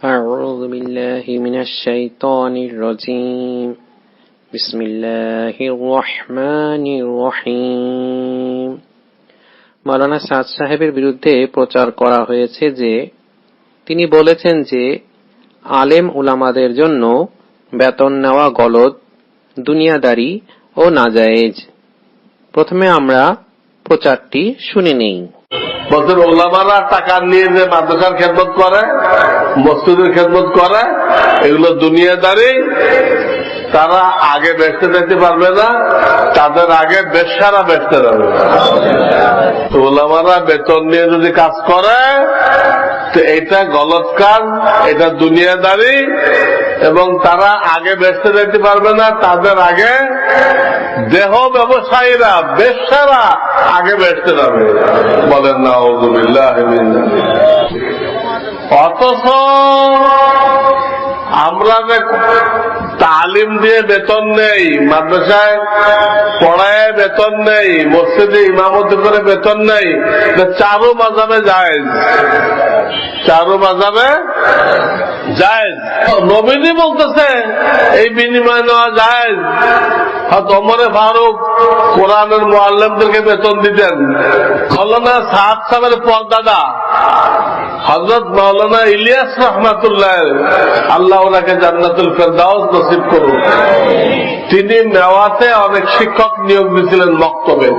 أعوذ بالله من الشيطان الرجيم بسم الله الرحمن الرحيم মাওলানা সাদ সাহেবের বিরুদ্ধে প্রচার করা হয়েছে যে তিনি বলেছেন যে আলেম উলামাদের জন্য বেতন নেওয়া গলদ দুনিয়াদারি ও নাজায়েজ প্রথমে আমরা প্রচারটি শুনে নেই বছর ওলামারা টাকা নিয়ে যে মাদ্রাসার খেদমত করে মসজিদের খেদমত করে, এগুলো দুনিয়াদারি। তারা আগে বেচতে যেতে পারবে না, তাদের আগে বেশারা বেচতে যাবে। ওলামারা বেতন নিয়ে যদি কাজ করে, তো এটা গলত কাজ, এটা দুনিয়াদারি, এবং তারা আগে বেচতে যেতে পারবে না, তাদের আগে দেহ ব্যবসায়ীরা, বেশারা আগে বেচতে যাবে। বলেন না অথচ আমরা যে তালিম দিয়ে বেতন নেই, মাদ্রাসায় পড়ায় বেতন নেই, মসজিদে ইমামতি করে বেতন নেই চারু মাজাবে যায় চারু মাজাবে যায় নবীজি বলতেছে, এই বিনিময় নেওয়া যায় অমরে ফারুক কোরআনের মোয়াল্লামদেরকে বেতন দিতেন। মৌলানা সাদ সাহেবের পর্দাদা। হজরত মৌলানা ইলিয়াস রহমাতুল্লাহ আল্লাহ ওনাকে জান্নাতুল ফেরদাউস নসিব করুন। তিনি মেওয়াতে অনেক শিক্ষক নিয়োগ দিয়েছিলেন বক্তব্যে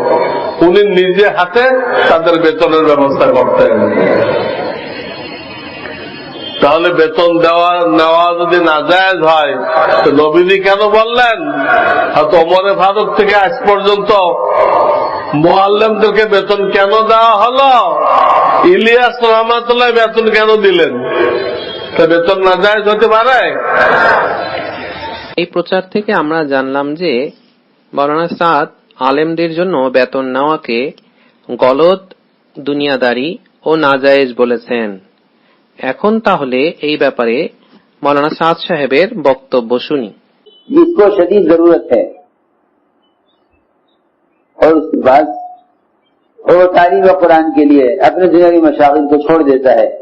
উনি নিজে হাতে তাদের বেতনের ব্যবস্থা করতেন। তাহলে বেতন দেওয়া, নেওয়া যদি নাজায়জ হয়, তো নবীজি কেন বললেন? হয়তো অমরে ভারত থেকে আজ পর্যন্ত মোয়াল্লামদেরকে বেতন কেন দেওয়া হলো? ইলিয়াস রহমাতুল্লাহ বেতন কেন দিলেন তা বেতন নাজায়জ হতে পারে এই প্রচার থেকে আমরা জানলাম যে মৌলানা সাদ আলেমদের জন্য বেতন নেওয়াকে গলদ দুনিয়াদারি ও নাজায়েজ বলেছেন এখন তাহলে এই ব্যাপারে মৌলানা সাদ সাহেবের বক্তব্য শুনি जिसको शदीद जरूरत है और उसके बाद اور وہ تعلیم و قرآن کے لیے، اپنے دنیاوی مشاغل کو چھوڑ دیتا ہے۔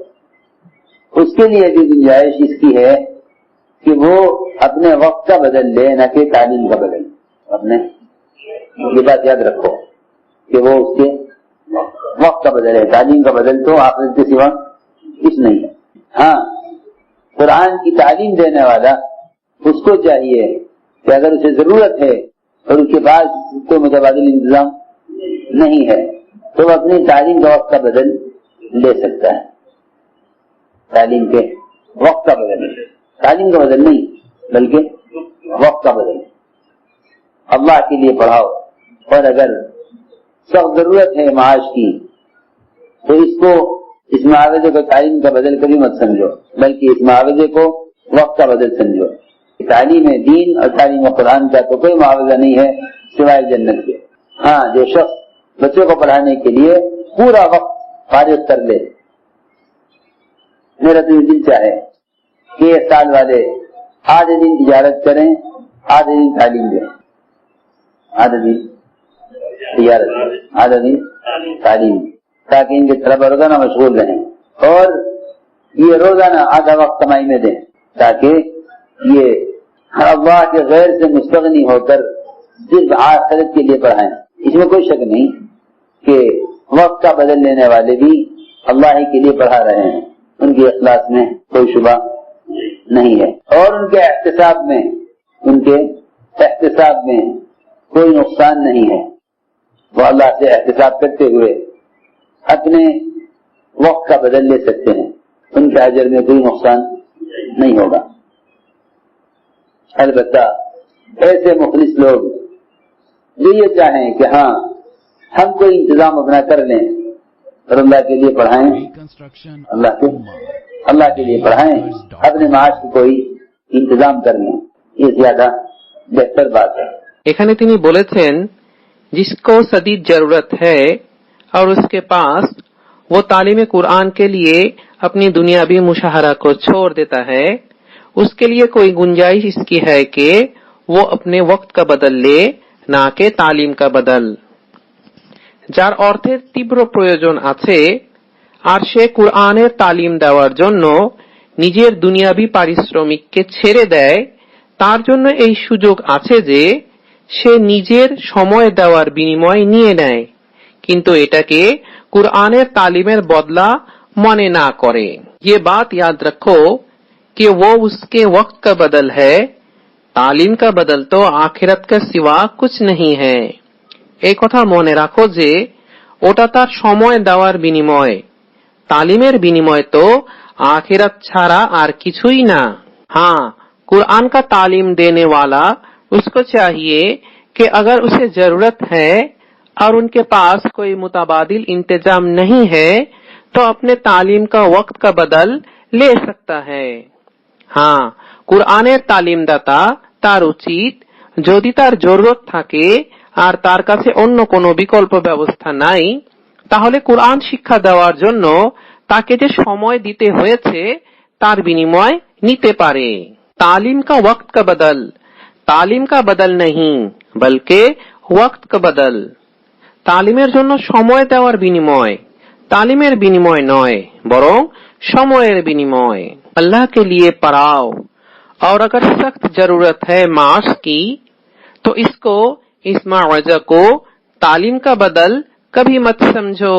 اس کے لیے بھی گنجائش اس کی ہے کہ وہ اپنے وقت کا بدل لے، نہ کہ تعلیم کا بدل اپنے یہ بات یاد رکھو کہ وہ اس کے وقت کا بدل ہے، تعلیم کا بدل تو آپ کے سوا کچھ نہیں ہے۔ ہاں قرآن کی تعلیم دینے والا اس کو چاہیے کہ اگر اسے ضرورت ہے اور اس کے بعد کوئی متبادل انتظام نہیں ہے۔ تو وہ اپنی تعلیم کا وقت کا بدل لے سکتا ہے۔ تعلیم کے وقت کا بدل۔ تعلیم کا بدل نہیں، بلکہ وقت کا بدل۔ اللہ کے لیے پڑھاؤ۔ اور اگر سخت ضرورت ہے معاش کی، تو اس کو، اس معاوضے کو تعلیم کا بدل کبھی مت سمجھو، بلکہ اس معاوضے کو وقت کا بدل سمجھو۔ تعلیم دین اور تعلیم قرآن کا تو کوئی معاوضہ نہیں ہے سوائے جنت کے۔ ہاں جو شخص بچوں کو پڑھانے کے لیے پورا وقت فارغ کر لے۔ میرا تو دل چاہے کہ یہ سال والے آدھے دن تجارت کریں، آدھے دن تعلیم دیں۔ آدھا دن تجارت آدھا دن تعلیم تاکہ ان کے طرف روزانہ مشغول رہیں اور یہ روزانہ آدھا وقت کمائی میں دیں تاکہ یہ اللہ کے غیر سے مستغنی ہو کر صرف آخرت کے لیے پڑھائیں۔ اس میں کوئی شک نہیں۔ کہ وقت کا بدل لینے والے بھی اللہ ہی کے لیے پڑھا رہے ہیں۔ ان کے اخلاص میں کوئی شبہ نہیں ہے۔ اور ان کے احتساب میں، ان کے احتساب میں کوئی نقصان نہیں ہے۔ وہ اللہ سے احتساب کرتے ہوئے اپنے وقت کا بدل لے سکتے ہیں۔ ان کے حجر میں کوئی نقصان نہیں ہوگا۔ البتہ ایسے مخلص لوگ یہ چاہیں کہ ہاں ہم کوئی انتظام اپنا کر لیں اور اللہ کے لیے پڑھائیں۔ اللہ کے اللہ کے لیے پڑھائیں۔ اپنے معاش کو کوئی انتظام کر لیں۔ یہ زیادہ بہتر بات ہے۔ بولے تھے جس کو شدید ضرورت ہے اور اس کے پاس وہ تعلیم قرآن کے لیے اپنی دنیاوی مشاہرہ کو چھوڑ دیتا ہے اس کے لیے کوئی گنجائش اس کی ہے کہ وہ اپنے وقت کا بدل لے نہ کہ تعلیم کا بدل যার অর্থের তীব্র প্রয়োজন আছে, আর সে কোরআনের তালিম দেওয়ার জন্য নিজের দুনিয়াবি পারিশ্রমিককে ছেড়ে দেয়, তার জন্য এই সুযোগ আছে যে সে নিজের সময় দেওয়ার বিনিময় নিয়ে নেয়, কিন্তু এটাকে কুরআনের তালিমের বদলা মনে না করে। ये বাত ইয়াদ রাখো কে ও উসকে वक्त का बदल है तालीम का बदल तो आखिरत का सिवा कुछ नहीं है এই কথা মনে রাখো যে ওটা তার সময় দেওয়ার বিনিময় तालीमेर বিনিময় তো आखिरत ছাড়া আর কিছুই না हाँ कुरान का तालीम देने वाला उसको चाहिए कि अगर उसे जरूरत है और उनके पास कोई मुतबादिल इंतजाम नहीं है तो अपने तालीम का वक्त का बदल ले सकता है হ্যাঁ কুরআনের তালিমদাতা তার উচিত যদি তার জরুরত থাকে আর তার কাছে অন্য কোনো বিকল্প ব্যবস্থা নাই তাহলে কুরআন শিক্ষা দেওয়ার জন্য তাকে যে সময় দিতে হয়েছে তার বিনিময় নিতে পারে तालीम का वक्त का बदल तालीम का बदल नहीं बल्कि वक्त का बदल তালিমের জন্য সময় দেওয়ার বিনিময় তালিমের বিনিময় নয় বরং সময়ের বিনিময় अल्लाह के लिए पढ़ाओ और अगर सख्त जरूरत है माश की तो इसको इस मुआवजा को तालीम का बदल कभी मत समझो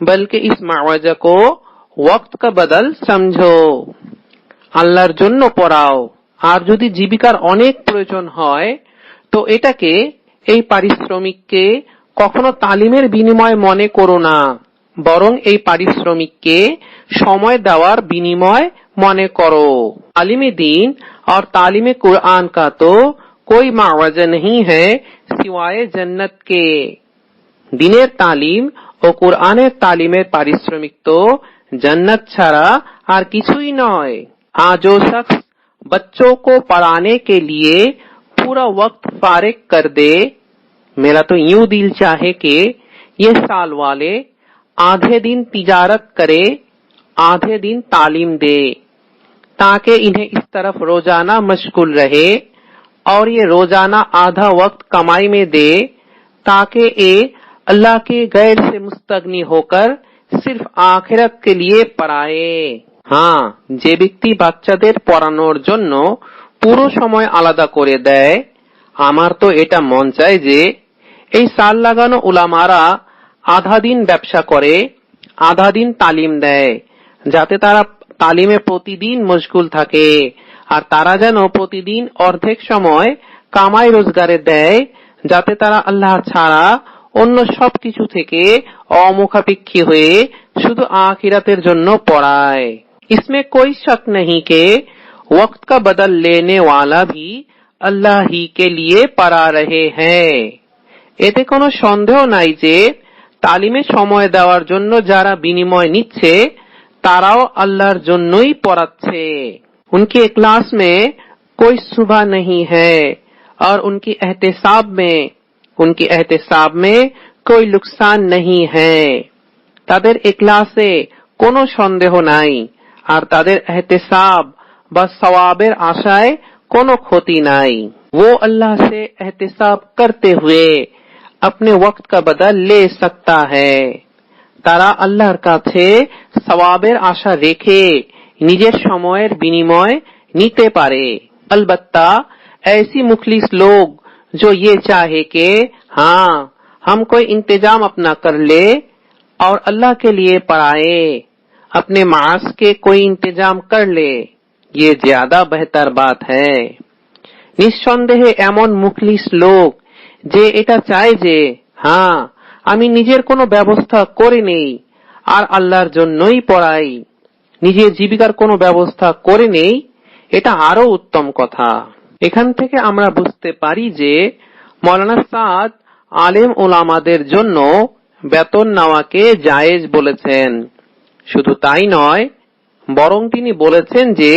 बल्कि इस मुआवजा को वक्त का बदल समझो আল্লাহর জন্য পড়াও আর যদি জীবিকার অনেক প্রয়োজন হয় তো এটাকে এই পারিশ্রমিককে কখনো তালিমের বিনিময় মনে করো না বরং এই পারিশ্রমিককে সময় দেওয়ার বিনিময় মনে করো तालीम दीन और तालीम कुरान का तो कोई मुआवजा नहीं है سوائے جنت کے دین تعلیم اور قرآن تعلیم پارشرمک تو جنت ছাড়া আর কিছুই নয় آج جو شخص بچوں کو پڑھانے کے لیے پورا وقت فارغ کر دے۔ میرا تو یوں دل چاہے کہ یہ سال والے آدھے دن تجارت کرے، آدھے دن تعلیم دے، تاکہ انہیں اس طرف روزانہ مشغول رہے۔ और ये रोजाना आधा वक्त कमाई में दे ताकि ये अल्लाह के गैर से मुस्तगनी होकर सिर्फ आखिरत के लिए पढ़ाए হ্যাঁ যে ব্যক্তি বাচ্চাদের পড়ানোর জন্য পুরো সময় আলাদা করে দেয় আমার তো এটা মন চায় যে এই সাল লাগানো উলামারা আধা দিন ব্যবসা করে আধা দিন তালিম দেয় যাতে তারা তালিমে প্রতিদিন মশগুল থাকে আর তারা যেন প্রতিদিন অর্ধেক সময় কামাই রোজগারে দেয় যাতে তারা আল্লাহ ছাড়া অন্য সবকিছু থেকে অমুখাপেক্ষী হয়ে শুধু আখিরাতের জন্য পড়ায় इसमें कोई शक नहीं कि वक्त का बदल लेने वाला भी अल्लाह ही के लिए पढ़ा रहे हैं এতে কোনো সন্দেহ নাই যে তালিমে সময় দেওয়ার জন্য যারা বিনিময় নিচ্ছে তারাও আল্লাহর জন্যই পড়াচ্ছে ان کی اخلاص میں کوئی صبح نہیں ہے اور ان کی احتساب میں، ان کی احتساب میں کوئی نقصان نہیں ہے۔ تادر তাদের کونو কোনো ہو نائی، اور تادر احتساب بس ثوابر آشائے کونو کھوتی نائی۔ وہ اللہ سے احتساب کرتے ہوئے اپنے وقت کا بدل لے سکتا ہے۔ تارا اللہ کا تھے ثوابر آشا ریکھے নিজের সময়ের বিনিময় নিতে পারে अलबत्ता ऐसी मुखलिस लोग जो ये चाहे कि हाँ हम कोई इंतजाम अपना कर ले और अल्लाह के लिए पढ़ाए अपने मास के कोई इंतजाम कर ले ये ज्यादा बेहतर बात है নিঃসন্দেহে এমন মুখলিস লোক যে এটা চায় যে হ্যাঁ আমি নিজের কোনো ব্যবস্থা করে নেই আর আল্লাহর জন্যই পড়াই নিজের জীবিকার কোনো ব্যবস্থা করে নেই, এটা আরও উত্তম কথা। এখান থেকে আমরা বুঝতে পারি যে মৌলানা সাদ আলেম ওলামাদের জন্য বেতন নেওয়াকে জায়েজ বলেছেন। শুধু তাই নয়, বরং তিনি বলেছেন যে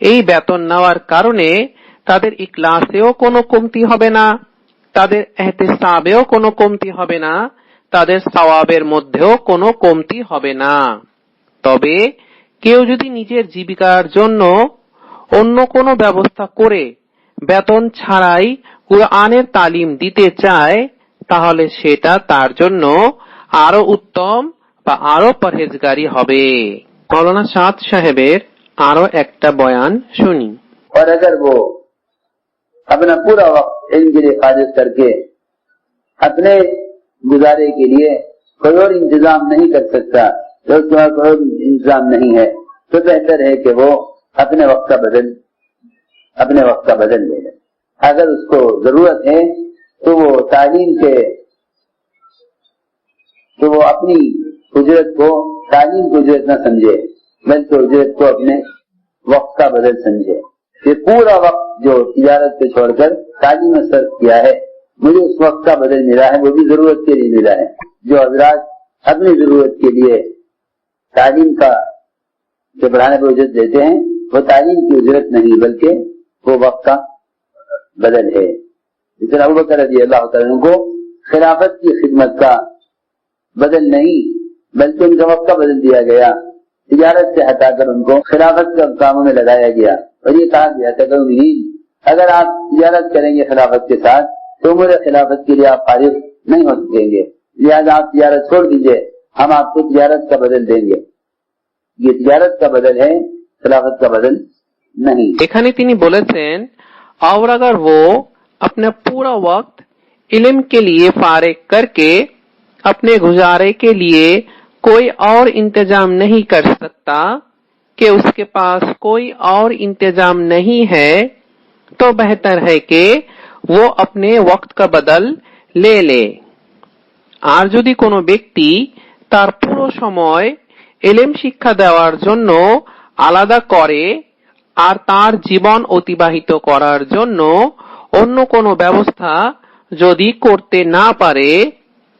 এই বেতন নেওয়ার কারণে তাদের ইকলাসেও কোনো কমতি হবে না, তাদের এহতেসাবেও কোনো কমতি হবে না, তাদের সওয়াবের মধ্যেও কোনো কমতি হবে না। তবে কেউ যদি নিজের জীবিকার জন্য অন্য কোনো ব্যবস্থা করে বেতন ছাড়াই কুরআনের তালিম দিতে চায় তাহলে সেটা তার জন্য আরো উত্তম বা আরো পরহেজগারি হবে মৌলানা সাদ সাহেবের আরো একটা বয়ান শুনি और अगर वो अपना पूरा वक्त इल्म के लिए खारिज करके अपने गुजारे के लिए कोई और इंतजाम नहीं कर सकता تو اس طور انتظام نہیں ہے، تو بہتر ہے کہ وہ اپنے وقت کا بدل، اپنے وقت کا بدل لے لے۔ اگر اس کو ضرورت ہے، تو وہ تعلیم کے، تو وہ اپنی اجرت کو، تعلیم کی اجرت نہ سمجھے، بلکہ اجرت کو اپنے وقت کا بدل سمجھے۔ یہ پورا وقت جو تجارت پہ چھوڑ کر تعلیم میں صرف کیا ہے، مجھے اس وقت کا بدل ملا ہے، وہ بھی ضرورت کے لیے ملا ہے۔ جو حضرات اپنی ضرورت کے لیے تعلیم کا جو بڑھانے پر اجرت دیتے ہیں، وہ تعلیم کی اجرت نہیں، بلکہ وہ وقت کا بدل ہے۔ اس طرح بکر رضی اللہ تعالیٰ کو خلافت کی خدمت کا بدل نہیں، بلکہ ان کا وقت کا بدل دیا گیا۔ تجارت سے ہٹا کر ان کو خلافت کے کاموں میں لگایا گیا۔ اور یہ کہا گیا کہ اگر آپ تجارت کریں گے خلافت کے ساتھ، تو عمر خلافت کے لیے آپ فارغ نہیں ہو سکیں گے۔ لہٰذا آپ تجارت چھوڑ دیجیے ہم آپ کو تجارت کا بدل دیں گے۔ یہ تجارت کا بدل ہے خلافت کا بدل نہیں۔ এখানে بولے سین اور اگر وہ اپنا پورا وقت علم کے لیے فارغ کر کے اپنے گزارے کے لیے کوئی اور انتظام نہیں کر سکتا کہ اس کے پاس کوئی اور انتظام نہیں ہے، تو بہتر ہے کہ وہ اپنے وقت کا بدل لے لے۔ আর کو কোনো তার পুরো সময় এলেম শিক্ষা দেওয়ার জন্য আলাদা করে আর তার জীবন অতিবাহিত করার জন্য অন্য কোনো ব্যবস্থা যদি করতে না পারে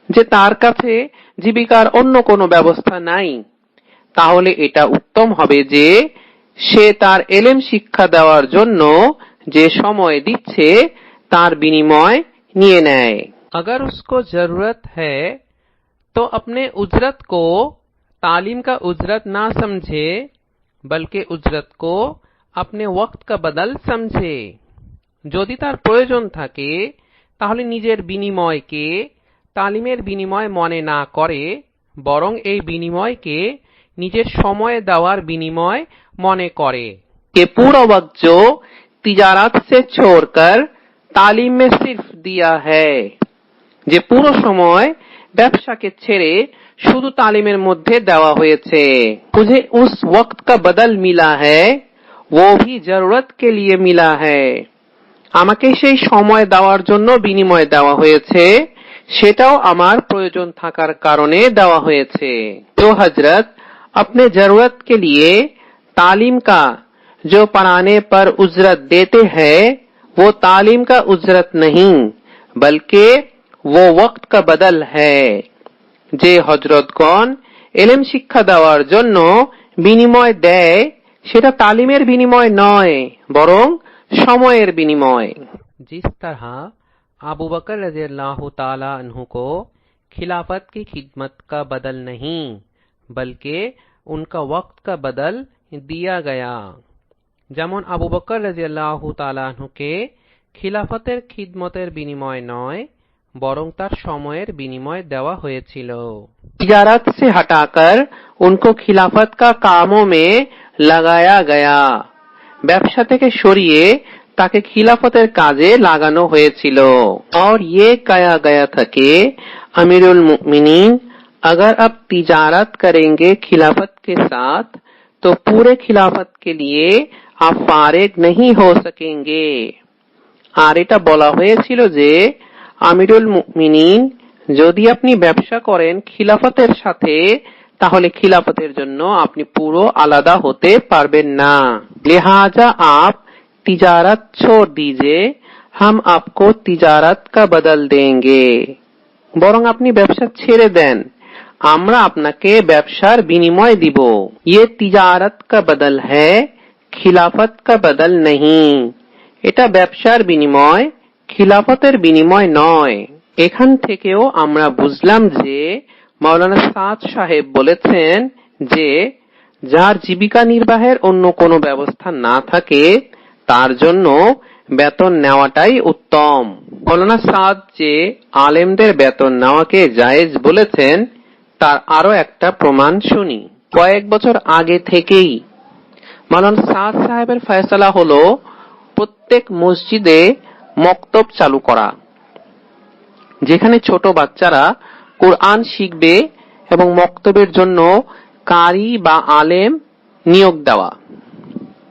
যে তার কাছে জীবিকার অন্য কোনো ব্যবস্থা নাই তাহলে এটা উত্তম হবে যে সে তার এলেম শিক্ষা দেওয়ার জন্য যে সময় দিচ্ছে তার বিনিময় নিয়ে নেয় अगर उसको जरूरत है तो अपने उजरत को तालीम का उजरत ना समझे बल्कि उजरत को अपने वक्त का बदल समझे যদি তার প্রয়োজন থাকে তাহলে নিজের বিনিময়কে তালিমের বিনিময় মনে না করে বরং এই বিনিময়কে নিজের সময় দেওয়ার বিনিময় মনে করে कि पूरा वक्त जो तिजारत से छोड़कर तालीम में सिर्फ दिया है যে পুরো সময় ব্যবসাকে ছেড়ে শুধু تعلیمের মধ্যে দেওয়া হয়েছে। مجھے اس وقت کا بدل ملا ہے وہ بھی ضرورت کے لیے ملا ہے আমাকে সেই সময় দেওয়ার জন্য বিনিময় দেওয়া হয়েছে، সেটাও আমার প্রয়োজন থাকার কারণে দেওয়া হয়েছে। جو حضرت اپنے ضرورت کے لیے تعلیم کا جو پڑھانے پر اجرت دیتے ہیں وہ تعلیم کا اجرت نہیں بلکہ वो वक्त का बदल है যে হজরতগণ এলেম শিক্ষা দেওয়ার জন্য বিনিময় দেয় সেটা তালিমের বিনিময় নয় বরং সময়ের বিনিময় जिस तरह अबू बकर रजी अल्लाह ताला अन्हु को खिलाफत की खिदमत का बदल नहीं बल्कि उनका वक्त का बदल दिया गया যেমন আবু বকর রাজিয়াল্লাহ তালাহুকে খিলাফতের খিদমতের বিনিময় নয় বরং তার সময়ের বিনিময় দেওয়া হয়েছিল तिजारत से हटाकर उनको खिलाफत का कामों में लगाया गया ব্যবসা থেকে সরিয়ে তাকে খিলাফতের কাজে লাগানো হয়েছিল और ये कहा गया था कि अमीरुल मुमिनीन अगर अब तिजारत करेंगे खिलाफत के साथ तो पूरे खिलाफत के लिए आप फारेग नहीं हो सकेंगे আর এটা বলা হয়েছিল যে আমিরুল মুমিনিন যদি আপনি ব্যবসা করেন খিলাফতের সাথে তাহলে খিলাফতের জন্য আপনি পুরো আলাদা হতে পারবেন না লিহাজা আপ तिजारत छोड़ दीजिए हम आपको तिजारत का बदल देंगे বরং আপনি ব্যবসা ছেড়ে দেন আমরা আপনাকে ব্যবসার বিনিময় দিব ये तिजारत का बदल है खिलाफत का बदल नहीं এটা ব্যবসার বিনিময় খিলাফতের বিনিময় নয়। এখান থেকেও আমরা বুঝলাম যে মাওলানা সাদ সাহেব বলেছেন যে, যার জীবিকা নির্বাহের অন্য কোনো ব্যবস্থা না থাকে, তার জন্য বেতন নেওয়াটাই উত্তম। মৌলানা সাদ যে আলেমদের বেতন নেওয়াকে জায়েজ বলেছেন, তার আরও একটা প্রমাণ শুনি। কয়েক বছর আগে থেকেই মাওলানা সাদ সাহেবের ফয়সালা হলো, প্রত্যেক মসজিদে মক্তব চালু করা। যেখানে ছোট বাচ্চারা কোরআন শিখবে এবং মক্তবের জন্য কারি বা আলেম নিয়োগ দেওয়া।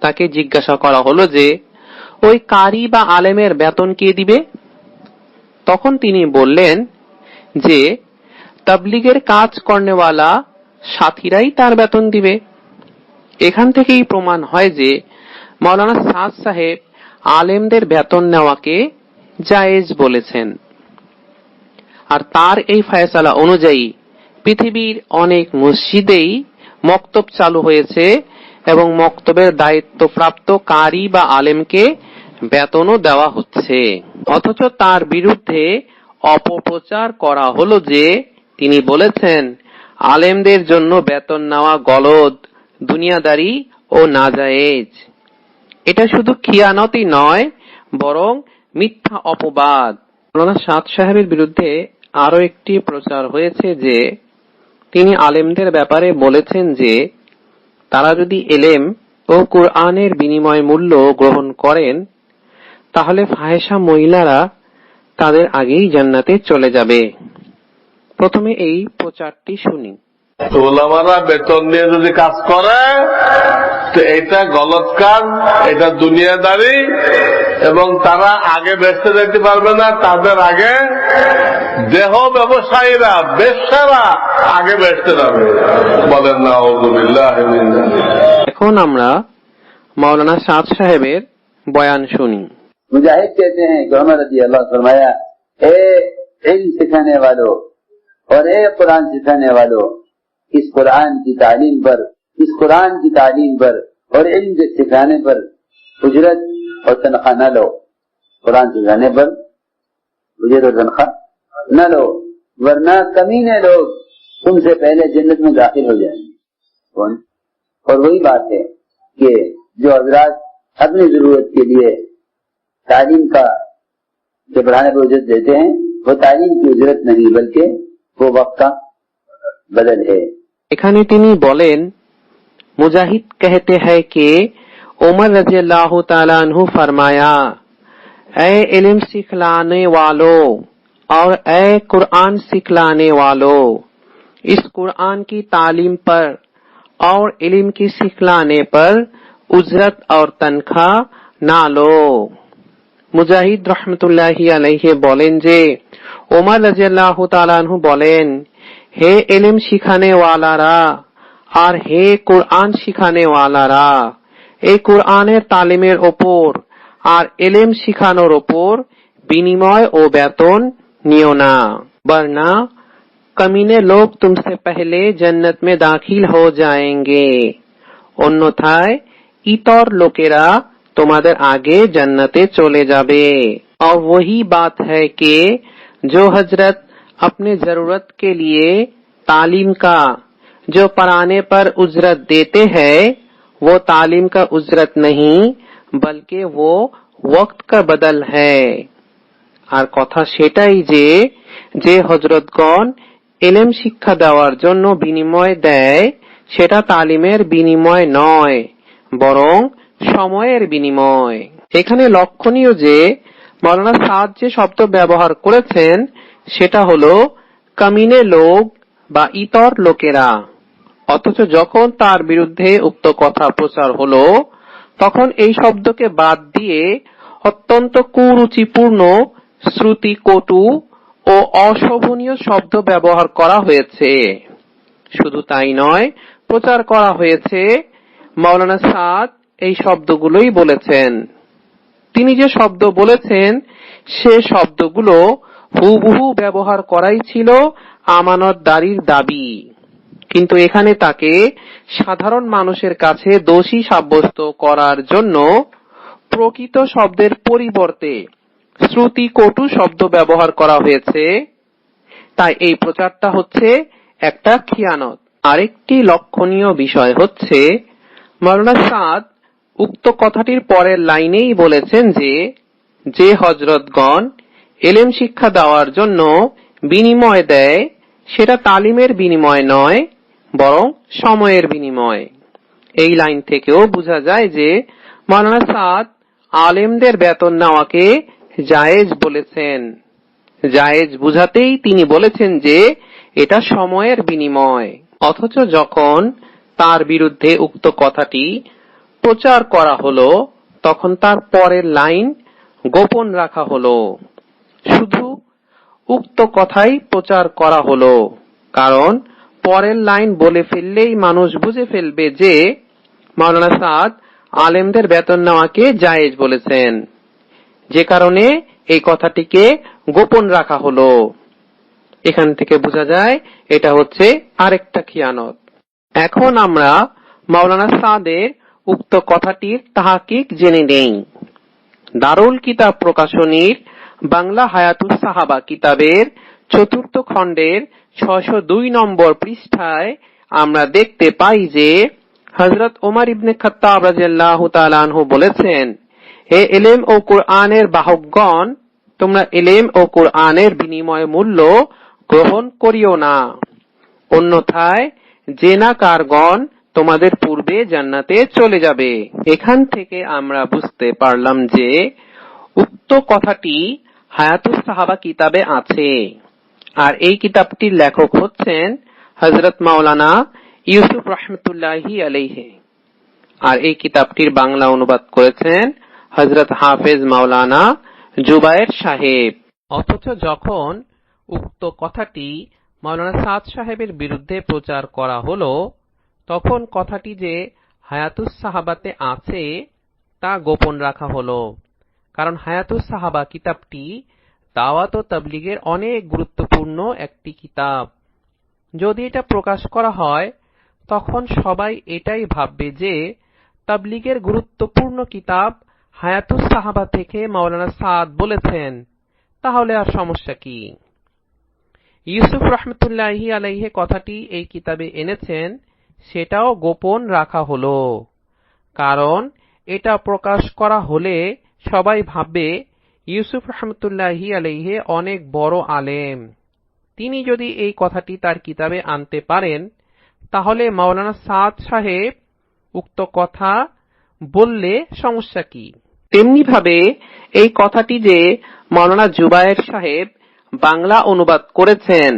তাকে জিজ্ঞাসা করা হলো যে, ওই কারি বা আলেমের বেতন কে দিবে? তখন তিনি বললেন যে, তাবলিগের কাজ কর্নেওয়ালা সাথীরাই তার বেতন দিবে। এখান থেকেই প্রমাণ হয় যে, মাওলানা সাদ সাহেব আলেমদের বেতন নেওয়াকে জায়েজ বলেছেন। আর তার এই ফায়সালা অনুযায়ী পৃথিবীর অনেক মসজিদেই মক্তব চালু হয়েছে এবং মক্তবের দায়িত্বপ্রাপ্ত কারি বা আলেমকে বেতনও দেওয়া হচ্ছে। অথচ তার বিরুদ্ধে অপপ্রচার করা হলো যে তিনি বলেছেন, আলেমদের জন্য বেতন নেওয়া গলদ, দুনিয়াদারি ও নাজায়েজ। এটা শুধু খিয়ানতই নয়, বরং মিথ্যা অপবাদ। মৌলানা সাদ সাহেবের বিরুদ্ধে আরও একটি প্রচার হয়েছে যে, তিনি আলেমদের ব্যাপারে বলেছেন যে, তারা যদি এলেম ও কোরআনের বিনিময় মূল্য গ্রহণ করেন, তাহলে ফাহেসা মহিলারা তাদের আগেই জান্নাতে চলে যাবে। প্রথমে এই প্রচারটি শুনি। তো ওলামারা বেতন নিয়ে যদি কাজ করে তো এটা গলত কাজ এটা দুনিয়াদারি এবং তারা আগে বেচতে যেতে পারবে না তাদের আগে দেহ ব্যবসায়ীরা ব্যবসারা আগে বেচতে যাবে বলেন না আউযুবিল্লাহ মিন যালিক। এখন আমরা মাওলানা সাদ সাহেবের বয়ান শুনি मुजाहिद कहते हैं कि उमर रजी अल्लाह फरमाया ए इल्म सिखाने वालों और ए कुरान सिखाने वालों اس قرآن کی تعلیم پر، اس قرآن کی تعلیم پر اور علم کے سکھانے پر اجرت اور تنخواہ نہ لو۔ قرآن سکھانے پر اجرت اور تنخواہ نہ لو، ورنہ کمینے لوگ تم سے پہلے جنت میں داخل ہو جائیں گے۔ کون؟ اور وہی بات ہے کہ جو حضرات اپنی ضرورت کے لیے تعلیم کا جو پڑھانے پر اجرت دیتے ہیں، وہ تعلیم کی اجرت نہیں، بلکہ وہ وقت کا بدل ہے۔ এখানে তিনি বলেন مجاہد کہتے ہیں کہ عمر رضی اللہ تعالیٰ عنہ فرمایا اے علم سکھلانے والو اور اے قرآن سکھلانے والو اس قرآن کی تعلیم پر اور علم کی سکھلانے پر اجرت اور تنخواہ نہ لو. مجاہد رحمت اللہ علیہ بولین جے، عمر رضی اللہ تعالیٰ عنہ بولین ہے ایل سکھانے والا را اور سکھانے والا را۔ قرآن تعلیم اور بےتون لوگ تم سے پہلے جنت میں داخل ہو جائیں گے۔ ان لوکے را تمہارے آگے جنتے چلے جی بات ہے کہ جو حضرت अपने जरूरत के लिए तालीम का जो पढ़ाने पर उजरत देते हैं वो तालीम का उजरत नहीं बल्कि वो वक्त का बदल है আর কথা সেটাই যে যে হজরতগণ এলেম শিক্ষা দেওয়ার জন্য বিনিময় দেয় সেটা তালিমের বিনিময় নয় বরং সময়ের বিনিময় এখানে লক্ষণীয় যে মৌলানা সাদ যে শব্দ ব্যবহার করেছেন সেটা হলো কামিনে লোক বা ইতর লোকেরা। অথচ যখন তার বিরুদ্ধে উক্ত কথা প্রচার হলো, তখন এই শব্দকে বাদ দিয়ে অত্যন্ত কুরুচিপূর্ণ শ্রুতি কটু ও অশোভনীয় শব্দ ব্যবহার করা হয়েছে। শুধু তাই নয়, প্রচার করা হয়েছে। মাওলানা সাদ এই শব্দগুলোই বলেছেন। তিনি যে শব্দ বলেছেন, সে শব্দগুলো হুবহু ব্যবহার করাই ছিল আমানতদারির দাবি। কিন্তু এখানে তাকে সাধারণ মানুষের কাছে দোষী সাব্যস্ত করার জন্য প্রকৃত শব্দের পরিবর্তে শ্রুতি কটু শব্দ ব্যবহার করা হয়েছে। তাই এই প্রচারটা হচ্ছে একটা খিয়ানত। আরেকটি লক্ষণীয় বিষয় হচ্ছে, মৌলানা সাদ উক্ত কথাটির পরের লাইনেই বলেছেন যে যে হজরতগণ এলেম শিক্ষা দেওয়ার জন্য বিনিময় দেয়, সেটা তালিমের বিনিময় নয়, বরং সময়ের বিনিময়। এই লাইন থেকেও বোঝা যায় যে মাওলানা সাদ আলেমদের বেতন নেওয়াকে জায়েজ বলেছেন। জায়েজ বুঝাতেই তিনি বলেছেন যে এটা সময়ের বিনিময়, অথচ যখন তার বিরুদ্ধে উক্ত কথাটি প্রচার করা হলো, তখন তার পরের লাইন গোপন রাখা হলো। শুধু উক্ত কথাই প্রচার করা হলো। কারণ পরের লাইন বলে ফেললেই মানুষ বুঝে ফেলবে যে মাওলানা সাদ আলেমদের বেতন নেওয়াকে জায়েজ বলেছেন। যে কারণে এই কথাটিকে গোপন রাখা হলো। এখান থেকে বোঝা যায় এটা হচ্ছে আরেকটা খিয়ানত। এখন আমরা মাওলানা সাদের উক্ত কথাটির তাহাকিক জেনে নেই। দারুল কিতাব প্রকাশনীর বাংলা হায়াতুস সাহাবা কিতাবের চতুর্থ খণ্ডের ছশো দুই নম্বর পৃষ্ঠায় আমরা দেখতে পাই যে হজরত ওমর ইবনে খত্তাব রাজিয়াল্লাহু বলেছেন, হে এলেম ও কোরআনের বাহকগণ, তোমরা এলেম ও কোরআনের বিনিময় মূল্য গ্রহণ করিও না। অন্যথায় জেনাকারগণ তোমাদের পূর্বে জান্নাতে চলে যাবে। এখান থেকে আমরা বুঝতে পারলাম যে উক্ত কথাটি হায়াতুস সাহাবা কিতাবে আছে। আর এই কিতাবটির লেখক হচ্ছেন হজরত মাওলানা ইউসুফ রহমতুল্লাহি আলাইহে। আর এই কিতাবটির বাংলা অনুবাদ করেছেন হজরত হাফেজ মাওলানা জুবায়ের সাহেব। অথচ যখন উক্ত কথাটি মাওলানা সাদ সাহেবের বিরুদ্ধে প্রচার করা হলো, তখন কথাটি যে হায়াতুস সাহাবাতে আছে, তা গোপন রাখা হলো। কারণ হায়াতুস সাহাবা কিতাবটি দাওয়াত ও তাবলিগের অনেক গুরুত্বপূর্ণ একটি কিতাব। যদি এটা প্রকাশ করা হয়, তখন সবাই এটাই ভাববে যে তাবলিগের গুরুত্বপূর্ণ কিতাব হায়াতুস সাহাবা থেকে মাওলানা সাদ বলেছেন। তাহলে আর সমস্যা কি? ইউসুফ রহমতুল্লাহি আলাইহে কথাটি এই কিতাবে এনেছেন, সেটাও গোপন রাখা হলো। কারণ এটা প্রকাশ করা হলে সবাই ভাববে ইউসুফ রহমতুল্লাহি আলাইহে অনেক বড় আলেম। তিনি যদি এই কথাটি তার কিতাবে আনতে পারেন, তাহলে মাওলানা সাদ সাহেব উক্ত কথা বললে সমস্যা কি? তেমনি ভাবে এই কথাটি যে মাওলানা জুবায়ের সাহেব বাংলা অনুবাদ করেছেন,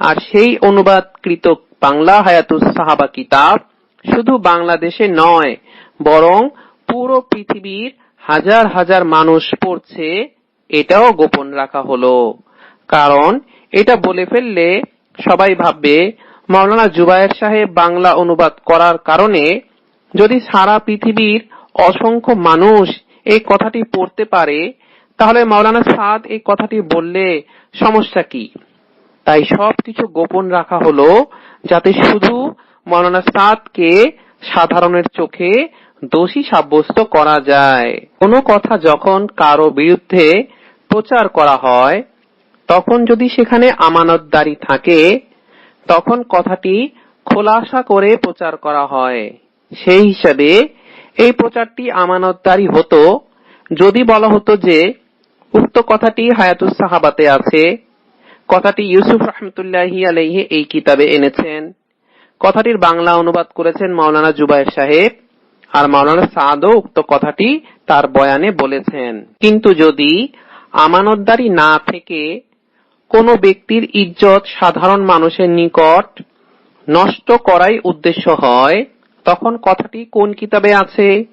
আর সেই অনুবাদকৃত বাংলা হায়াতুস সাহাবা কিতাব শুধু বাংলাদেশে নয়, বরং পুরো পৃথিবীর হাজার হাজার মানুষ পড়ছে, এটাও গোপন রাখা হলো। কারণ এটা বলে ফেললে সবাই ভাববে, মাওলানা জুবায়ের সাহেব বাংলা অনুবাদ করার কারণে যদি সারা পৃথিবীর অসংখ্য মানুষ এই কথাটি পড়তে পারে, তাহলে মাওলানা সাদ এই কথাটি বললে সমস্যা কি? তাই সবকিছু গোপন রাখা হলো যাতে শুধু মাওলানা সাদকে সাধারণের চোখে দোষী সাব্যস্ত করা যায়। কোনো কথা যখন কারও বিরুদ্ধে প্রচার করা হয়, তখন যদি সেখানে আমানতদারি থাকে, তখন কথাটি খোলাসা করে প্রচার করা হয়। সেই হিসাবে এই প্রচারটি আমানতদারি হতো। যদি বলা হতো যে, উক্ত কথাটি হায়াতুস সাহাবাতে আছে, কথাটি ইউসুফ রহমতুল্লাহি আলাইহি এই কিতাবে এনেছেন, কথাটির বাংলা অনুবাদ করেছেন মাওলানা জুবায়ের সাহেব। আর মাওলানা সাদও উক্ত কথাটি তার বয়ানে বলেছেন। কিন্তু যদি আমানতদারি না থেকে কোনো ব্যক্তির ইজ্জত সাধারণ মানুষের নিকট নষ্ট করাই উদ্দেশ্য হয়, তখন কথাটি কোন কিতাবে আছে?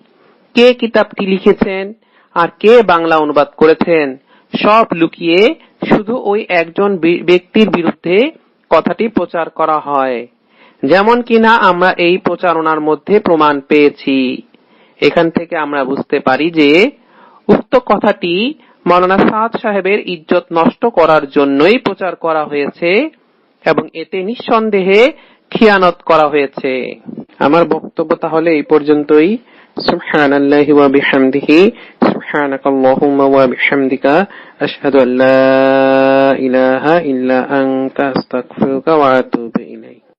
কে কিতাবটি লিখেছেন? আর কে বাংলা অনুবাদ করেছেন? সব লুকিয়ে শুধু ওই একজন ব্যক্তির বিরুদ্ধে কথাটি প্রচার করা হয়। যেমন কিনা আমরা এই প্রচারণার মধ্যে প্রমাণ পেয়েছি। এখান থেকে আমরা বুঝতে পারি যে, উক্ত কথাটি মৌলানা সাদ সাহেবের ইজ্জত নষ্ট করার জন্যই প্রচার করা হয়েছে এবং এতে নিঃসন্দেহে খিয়ানত করা হয়েছে। আমার বক্তব্য তাহলে এই পর্যন্তই। সুবহানাল্লাহি ওয়া বিহামদিহি। সুবহানাকাল্লাহুম্মা ওয়া বিহামদিকা। আশহাদু আল্লা ইলাহা ইল্লা আনতা। আস্তাগফিরুকা ওয়া আতুবু ইলাইক।